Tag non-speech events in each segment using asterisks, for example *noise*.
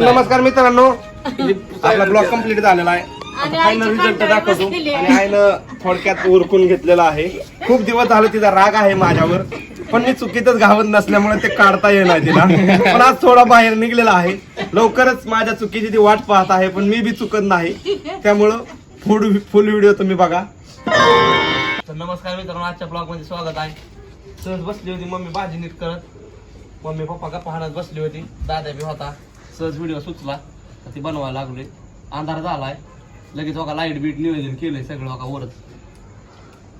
नमस्कार मित्रांनो. आपला ब्लॉग कंप्लीट झालेला आहे. आणि फायनल रिझल्ट कांटाळी दाखवतो. बसलेली आणि. आईनं थोडक्यात उरकून घेतलेला आहे. खूप दिवस झाले तिचा राग आहे माझ्यावर. पण मी चुकीतच घावत नसल्यामुळे ते काढता येणार तिला. पण आज थोडा बाहेर निघलेला आहे. लवकरच माझ्या चुकीची ती वाट पाहत आहे पण मी बी चुकत नाही. त्यामुळं फुल फुल व्हिडिओ तुम्ही बघा. तर नमस्कार मित्रांनो आजच्या ब्लॉगमध्ये स्वागत आहे. सहज बसली होती मम्मी भाजी नीट करत. मम्मी पप्पा गप्पा हाणत बसली होती. दादा बी होता. सहज व्हिडिओ सुचला तर ती बनवायला लागलोय. अंधार झालाय लगेच बघा लाइट बीट नियोजन केलंय सगळं बघा वरच.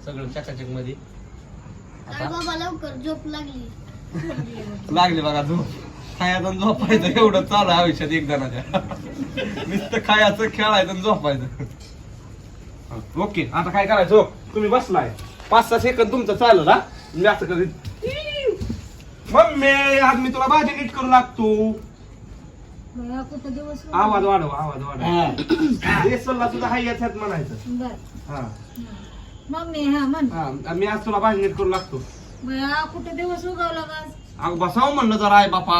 सगळं चकाचकमध्ये. काय आता बाबा लवकर झोप लागली. लागले बघा झोप. खायचं आणि झोपायचं एवढं चालू आहे आयुष्यात एक जणाच्या. नुसतं खायचं खेळायचं आणि झोपायचं. ओके आता काय करायचं? हो, तुम्ही बसलाय. पाच सहा सेकंद तुमचं चाललं ना मी असं करीत मम्मी आज मी तुला भाजी नीट करू लागतो. आवाज वाढव आवाज वाढव. हे. सल्ला तुझा हाय याच्यात म्हणायचं. बर. हा. मम्मी हा म्हण. हा मी आज तुला नीट करू लागतो. कुठं दिवस उगवला का? अग बसाव म्हणलं जरा आहे बापा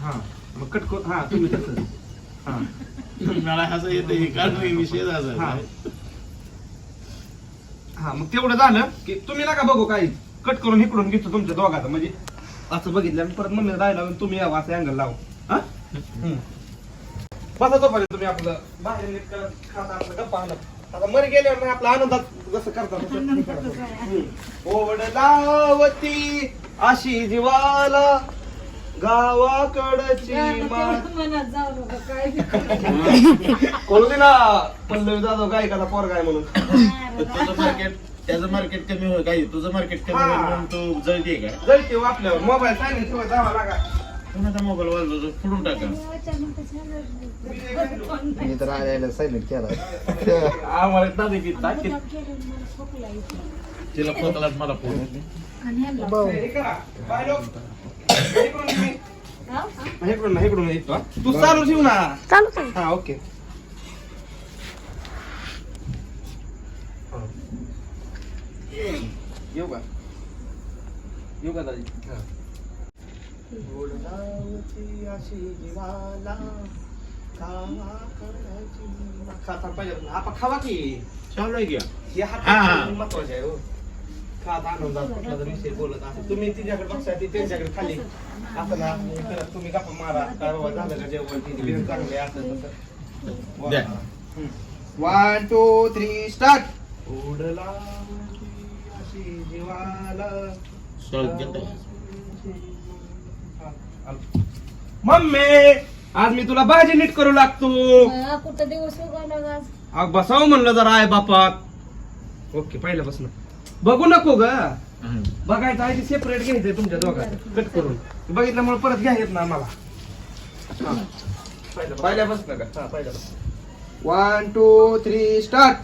हा मग कट करू. हा तुम्ही तसं हा. मला असं येतं हे कारण विषय झाला. हा. हा मग तेवढं झालं की तुम्ही नका बघू काही. कट करून इकडून घेतो तुमच्या दोघांचं. म्हणजे असं बघितलं आणि परत मम्मी राहिला तुम्ही यावं असं अँगल लावू. बसा तोपर्यंत तुम्ही आपलं बाहेर नीट करत खाता आपलं गप्पा आणत आता मर गेल्यावर आपला आनंदात जसं करतात तसं. ओढ लावती अशी जीवाला गावाकडची मा मनात जाऊ नका काय कळू दे ना पल्लवी जाधव गायकाचा पोरगा आहे म्हणून. तुझं मार्केट त्याचं मार्केट कमी होईल काही तुझं मार्केट कमी होईल म्हणून तू जळते का? जळते आपल्यावर मोबाईल ठेवा जावा लागा. कोणाचा मोबाईल वाजवतो फोडून टाका मी तर आल्याला सायलेंट केला आम्हाला नाही की ताकीद तिला पोतलात मला फोन हे करा. बाय लोक. इकडून तुम्ही. इकडून ना येतो हा. तू चालू ठेव ना चालू हा ओके येऊ का येऊ का दादी हा. गोडगावची अशी जीवाला गावाकडची मा- खा पाहिजे आपण खावा की चालू घ्या हे हा, हा. हात महत्वाचे आहे हो खात आनंदात कुठला तरी विषय बोलत असं तुम्ही तिच्याकडे बघता ती त्यांच्याकडे खाली असं ना करत तुम्ही गप्पा मारा काय बाबा झालं का जेवण तिची बिन चांगली असं तसं वन टू थ्री स्टार्ट उडला अशी जीवाला मम्मी आज मी तुला भाजी नीट करू लागतो. बया, कुठं दिवस उगवला का आज? अग बसाव म्हणलं जरा आहे बापात. ओके पहिल्यापासून बघू नको ग. बघायचं आहे सेपरेट घ्यायचंय तुमच्या दोघांचं. कट करून. बघितल्यामुळे परत घ्या येत ना मला हा. पहिल्या- पहिल्यापासून का हा पहिल्यापासून वन टू थ्री स्टार्ट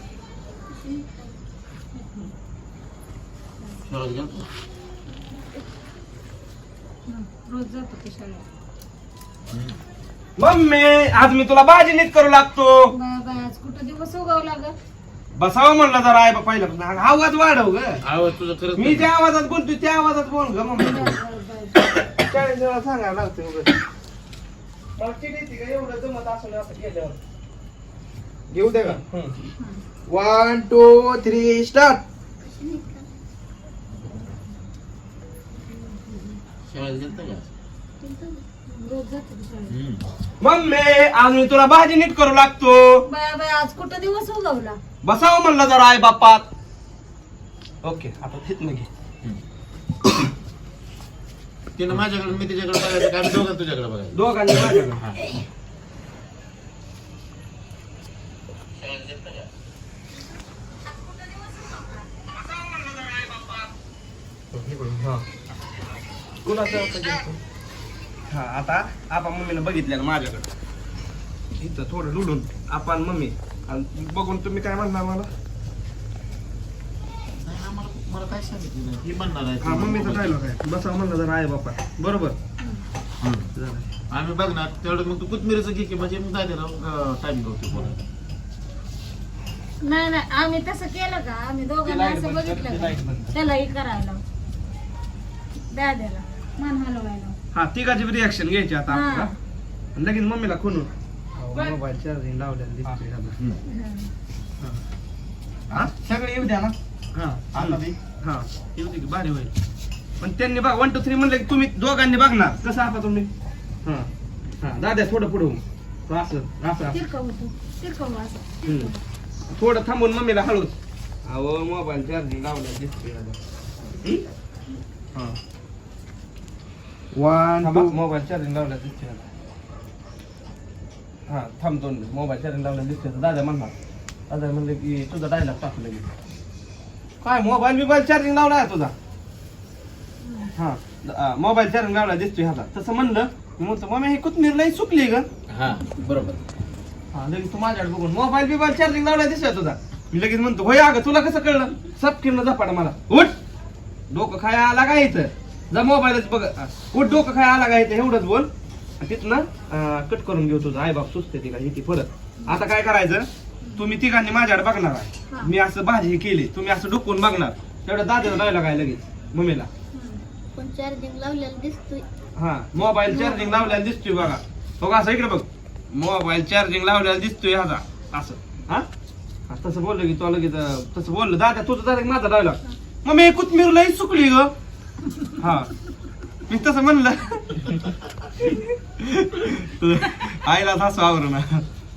रोज जातो मम्मी आज मी तुला भाजी नीट करू लागतो. आज कुठं दिवस बसावं म्हणलं जरा आहे बा पहिल्यापासून आवाज वाढव ग. आवाज तुझा खरंच मी ज्या आवाजात बोलतोय त्या आवाजात बोल ग मम्मी. चाळीस वेळा सांगायला लागते उगाच. मला किती येते का एवढं जमत असं घेऊ दे का. वन टू थ्री स्टार्ट शाळेत गेलता का रोज जातो की? शाळेत मम्मी आज मी तुला भाजी नीट करू लागतो. बया बया आज कुठं दिवस उगवला? बसावं म्हणलं जरा आहे बापात ओके आता तिथनं घे. तिनं माझ्याकडे मी तिच्याकडे बघायचं का आम्ही दोघं तुझ्याकडे बघायचं. दोघांनी माझ्याकडं. हा. कुणाचं? हा आता मम्मीनं बघितलं माझ्याकडं. इथं थोडं लुडून. आपण मम्मी. आणि बघून तुम्ही काय म्हणणार मला? नाही, आम्हाला मला काय सांगितलं नाही. ही म्हणणार आहे हा मम्मीचा डायलॉग आहे. बसा म्हणलं जरा आहे बापा. बरोबर? हम्म. झालं. आम्ही बघणार. तेवढं मग तू कोथमिरीचं घे की म्हणजे मग जायला टाइम गवतो बोलायला. नाही नाही आम्ही तसं केलं का? आम्ही दोघांना light असं बघितलं ती light बंद का कर. त्यालाही करायला. द्या द्याला मान हलवायला. हा तिघाची रिॲक्शन घ्यायची आता हा. आपल्याला. लगेच मम्मीला खुनून मोबाईल चार्जिंग लावलेलं दिसतोय ह्याला. हा. सगळे येऊ द्या ना. हा. आता बी. हा. येऊ दे की भारी होईल. पण त्यांनी बघ वन टू थ्री म्हणलं की तुम्ही दोघांनी बघणार. कसं आता तुम्ही? हा. हा दाद्या थोडं पुढे होऊ असं असं हम्म. थोडं थांबून मम्मीला हळूच. अहो मोबाईल चार्जिंग लावलं दिसतोय ह्याला. हम्म? हा. वन टू मोबाईल चार्जिंग लावला दिसतोय. हा थांब दोन. मोबाईल चार्जिंग लावला दिसतोय तर दादा म्हणणार दादा म्हणलं की तुझा डायलॉग टाकू लगेच. काय मोबाईल बिबाईल चार्जिंग लावला आहे तुझा? हा मोबाईल चार्जिंग लावला दिसतोय ह्याला तसं म्हणलं मी म्हणतो मम्मी ही कोथमीर लई सुकली ग. हा बरोबर. हा लगेच तू माझ्याकडे बघून मोबाईल बिबाईल चार्जिंग लावला दिसतोय तुझा. मी लगेच म्हणतो होय अगं तुला कसं कळलं? सब किरण झपाटा मला उठ! डोकं खाया आला का इथं. जा मोबाईलच बघ. उठ डोकं खाया आला का इथं एवढंच बोल. तिथनं कट करून घेऊ तुझं. आई बाप सुचते ती का ही ती परत आता काय करायचं? तुम्ही तिघांनी माझ्याकडे बघणार आहे. मी असं भाजी केली. तुम्ही असं डुकून बघणार. तेवढं दादाला राहिला काय लगेच? मम्मीला. पण चार्जिंग लावलेलं दिसतोय. हा मोबाईल चार्जिंग लावलेला दिसतोय बघा. बघा असं इकडे बघ. मोबाईल चार्जिंग लावलेला दिसतोय ह्याचा असं. हा? तसं बोललं की तो लगेच तसं बोललं. दादा तुझं दादा माझा डायलॉग मग मी लई सुकली ग. हा. मी तसं म्हणलं. तुझं आईला हसू आवरण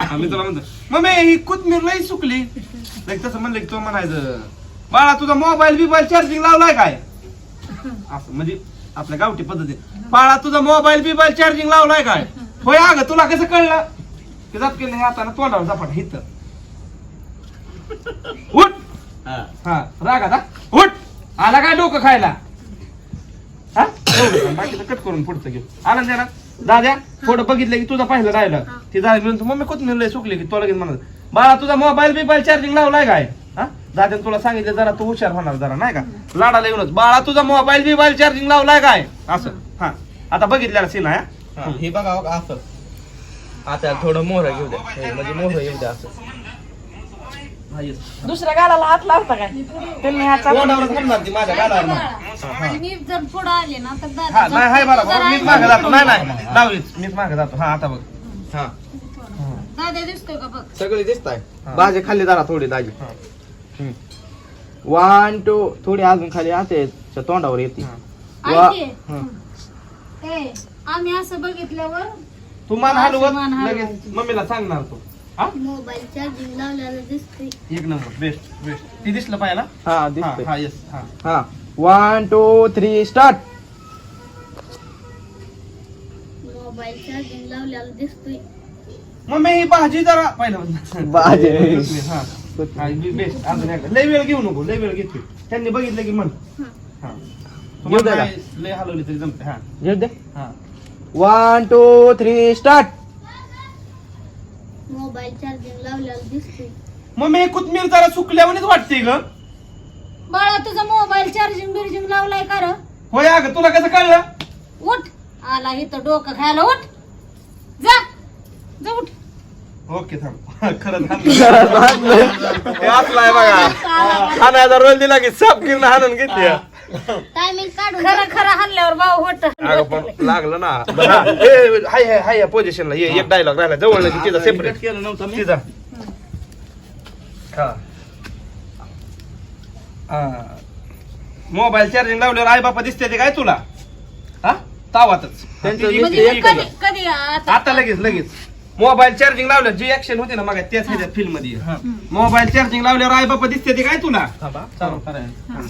हा, मी तुला म्हणतो मग मी ही कोथमीर लई सुकली. लगेच तसं म्हणलं की तो म्हणायचं बाळा तुझा मोबाईल बिबाईल चार्जिंग लावलाय काय? असं म्हणजे आपल्या गावठी पद्धतीत. बाळा तुझा मोबाईल बिबाईल चार्जिंग लावलाय काय? होय अगं तुला कसं कळलं? की जात केलं हे हाताने तोंडावर झपाट हित उठ. हा. हा राग आता. उठ. आला काय डोकं खायला? बाकीचं कट करून पुढचं घेऊ. आनंद आहे ना? दाद्या थोडं बघितलं की तुझा पाहिलं राहिलं. ती दादा म्हणतो मम्मी कोथमीर लय सुकली की तो लगेच म्हणत बाळा तुझा मोबाईल बिबाईल चार्जिंग लावलाय काय? हा? दाद्याने तुला सांगितलं जरा तू हुशार होणार जरा नाही का? लाडाला येऊनच. बाळा तुझा मोबाईल बिबाईल चार्जिंग लावलाय काय? असं. हा. आता बघितलेला सीन आहे हा? हे बघा बघा असं. आता थोडं मोहर घेऊ द्या. हे म्हणजे मोहर येऊ द्या असं. दुसऱ्या गालाला हात लावता काय? त्यांनी हात चालू तोंडावर थांबणार ती माझ्या गालावर ना. बाळा, मी जर पुढे आले ना तर हा दादा नाही हाय बरं जरा मीच मागे जातो. नाही मीच मागे जातो. हा आता बघ. हा. दादा दिसतोय का बघ? सगळे दिसत आहे हा. बाजे खाली जरा थोडी दाजी. हा. वन टू थोडी अजून खाली आते तोंडावर येते. हा. वा- ऐक हा. ए आम्ही असं बघितल्यावर तू मान असं हलवत मान लगेच हलवायचं. मम्मीला सांगणार तू. हा? मोबाईल चार्जिंग लावलेलं दिसतोय. एक नंबर बेस्ट बेस्ट ती दिसलं पाहिला हा हा दिसतोय. हा येस हा. हा. One two three start mobile charging दिसतोय. मम्मी ही भाजी जरा पहिलं भाजी. *laughs* हा. हा बेस्ट अजून एकदा. लय वेळ घेऊ नको लय वेळ घेतोय त्यांनी बघितलं की म्हण. हा. घेऊ द्या तुम्हाला नाही लय हलवली तरी जमते. हा. घेऊ दे हा. One two three start mobile charging लावलेलं दिसतोय. मम्मी कोथमीर जरा सुकल्यावानीच वाटते ग. बाळा तुझा मोबाईल चार्जिंग बिर्जिंग लावलाय का र? होय अगं तुला कसं कळलं? उठ. आला इथं डोकं खायला उठ. जा. जा उठ. ओके थांब. *laughs* खरंच हाणलं. हे असलाय बघा. हाणायचा रोल दिला की साप किरण हाणून घेते. टायमिंग काढून खरं खरं हल्ल्यावर भाऊ होत. अगं पण लागलं ना. बरं, हा. ए, हाय हाय हाय या पोझिशनला ये एक डायलॉग राहिला. जवळ तिचा सेपरेट केलं नव्हतं मी. तिचा हा. हा. मोबाईल चार्जिंग लावल्यावर आई बापा दिसते ते काय तुला? हा? तावातच. त्यांचं म्हणजे कधी कधी आता? आता लगेच लगेच. मोबाईल चार्जिंग लावलं जी ऍक्शन होती ना मग त्याच ह्याच्यात फिल्ममध्ये. मोबाईल चार्जिंग लावल्यावर आई बापा दिसते ते काय तुला?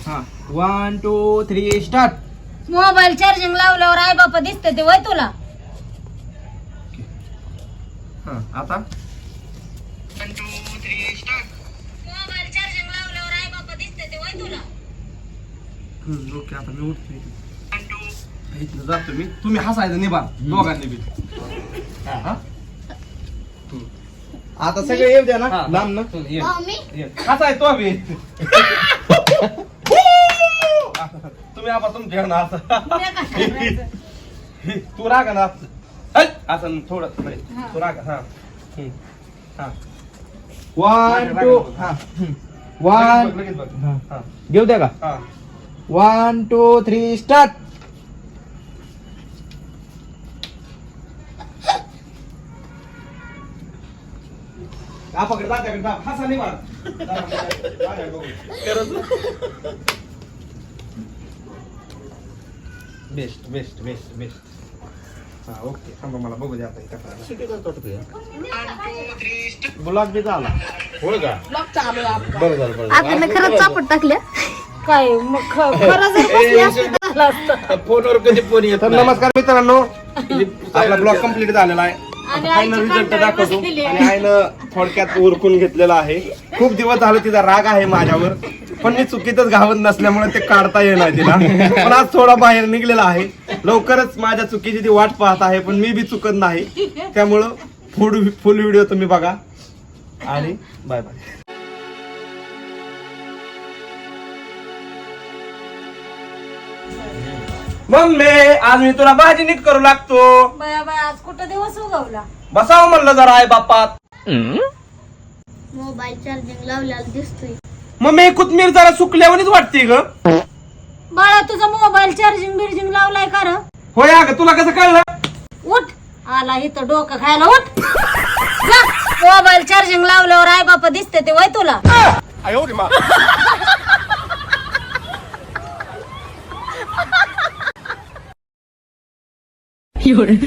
हा. One two three start mobile charging लावल्यावर आई बापा दिसते ते वय तुला? हा आता? मोबाईल चार्जिंग लावल्यावर आई बापा दिसते ते वय तुला? हम्म, ओके आता मी उठतो इथून. इथनं जातो मी. तुम्ही हसायचं निभा दोघांनी बी. हा? आता सगळे येऊ द्या ना हा. लांब ना चल, ये. ये. हसाय तो बी *laughs* तुम्ही आता तुमच्या ना असं *laughs* तू रागा ना असं हल! असं थोडं बरे. तू रागा हा हम्म. हा वन टू हा वन लगेच बघ हा. हा घेऊ द्या का हा वन टू थ्री स्टार्ट हा पकड दादाकडे दाब. हसा नाही मार. दादाकडे बघू. बेस्ट बेस्ट बेस्ट बेस्ट हा ओके थांबा मला बघू द्या आता इथं काय. ब्लॉग बी झाला होय का बरं झालं बरं आपण खरंच चापट टाकल्या *laughs* काय मग ख- *laughs* खरं जर बसली असती तर झालं असतं. फोनवर कधी फोन येत तर. नमस्कार मित्रांनो आपला ब्लॉग कंप्लीट झालेला आहे रिझल्ट दाखवतो. आणि आहे. आईनं थोडक्यात उरकून घेतलेला आहे. खूप दिवस झाले तिचा राग आहे माझ्यावर पण मी चुकीतच घावत नसल्यामुळे ते काढता येणार तिला. पण आज थोडा बाहेर निघलेला आहे. लवकरच माझ्या चुकीची ती वाट पाहत आहे पण मी बी चुकत नाही. त्यामुळं फुल फुल व्हिडिओ तुम्ही बघा. आणि बाय बाय. मम्मी आज मी तुला भाजी नीट करू लागतो. बाया बाया आज कुठं दिवस उगवला? बसावं म्हणलं जरा आहे बापात. मोबाईल चार्जिंग लावलेला दिसतोय. मम्मी कोथमीर जरा सुकल्यावानीच वाटते ग. बाळा तुझा मोबाईल चार्जिंग बिर्जिंग लावलाय का र? होय अगं तुला कसं कळलं? उठ. आला इथं डोकं खायला उठ. जा. मोबाईल चार्जिंग लावल्यावर आई बापा दिसते ते वय तुला. *laughs* 有人